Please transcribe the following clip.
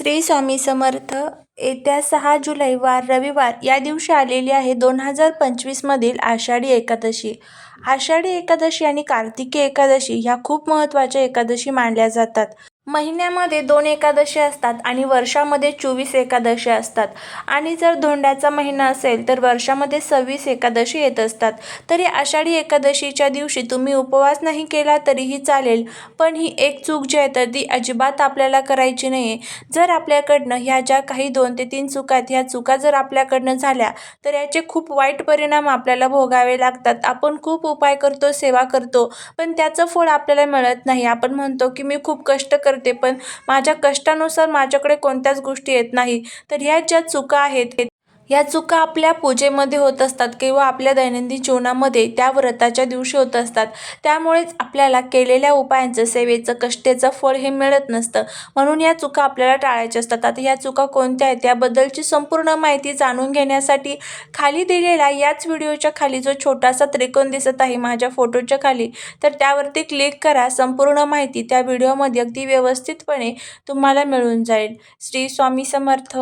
श्री स्वामी समर्थ येत्या सहा जुलै वार रविवार या दिवशी आलेली आहे दोन हजार पंचवीसमधील आषाढी एकादशी. आषाढी एकादशी आणि कार्तिकी एकादशी ह्या खूप महत्त्वाच्या एकादशी मानल्या जातात. महिन्यामध्ये दोन एकादशी असतात आणि वर्षामध्ये चोवीस एकादशी असतात. आणि जर धोंड्याचा महिना असेल तर वर्षामध्ये सव्वीस एकादशी येत असतात. तरी आषाढी एकादशीच्या दिवशी तुम्ही उपवास नाही केला तरीही चालेल पण ही एक चूक जी आहे तर ती अजिबात आपल्याला करायची नाही आहे जर आपल्याकडनं ह्या ज्या काही दोन ते तीन चुका आहेत ह्या चुका जर आपल्याकडनं झाल्या तर याचे खूप वाईट परिणाम आपल्याला भोगावे लागतात. आपण खूप उपाय करतो सेवा करतो पण त्याचं फळ आपल्याला मिळत नाही. आपण म्हणतो की मी खूप कष्ट करते पण माझ्या कष्टानुसार माझ्याकडे कोणत्याच गोष्टी येत नाही. तर ह्या ज्या चुका आहेत या चुका आपल्या पूजेमध्ये होत असतात किंवा आपल्या दैनंदिन जीवनामध्ये त्या व्रताच्या दिवशी होत असतात. त्यामुळेच आपल्याला केलेल्या उपायांचं सेवेचं कष्टेचं फळ हे मिळत नसतं. म्हणून या चुका आपल्याला टाळायच्या असतात. आता या चुका कोणत्या आहेत त्याबद्दलची संपूर्ण माहिती जाणून घेण्यासाठी खाली दिलेला याच व्हिडिओच्या खाली जो छोटासा त्रिकोण दिसत आहे माझ्या फोटोच्या खाली तर त्यावरती क्लिक करा. संपूर्ण माहिती त्या व्हिडिओमध्ये अगदी व्यवस्थितपणे तुम्हाला मिळून जाईल. श्री स्वामी समर्थ.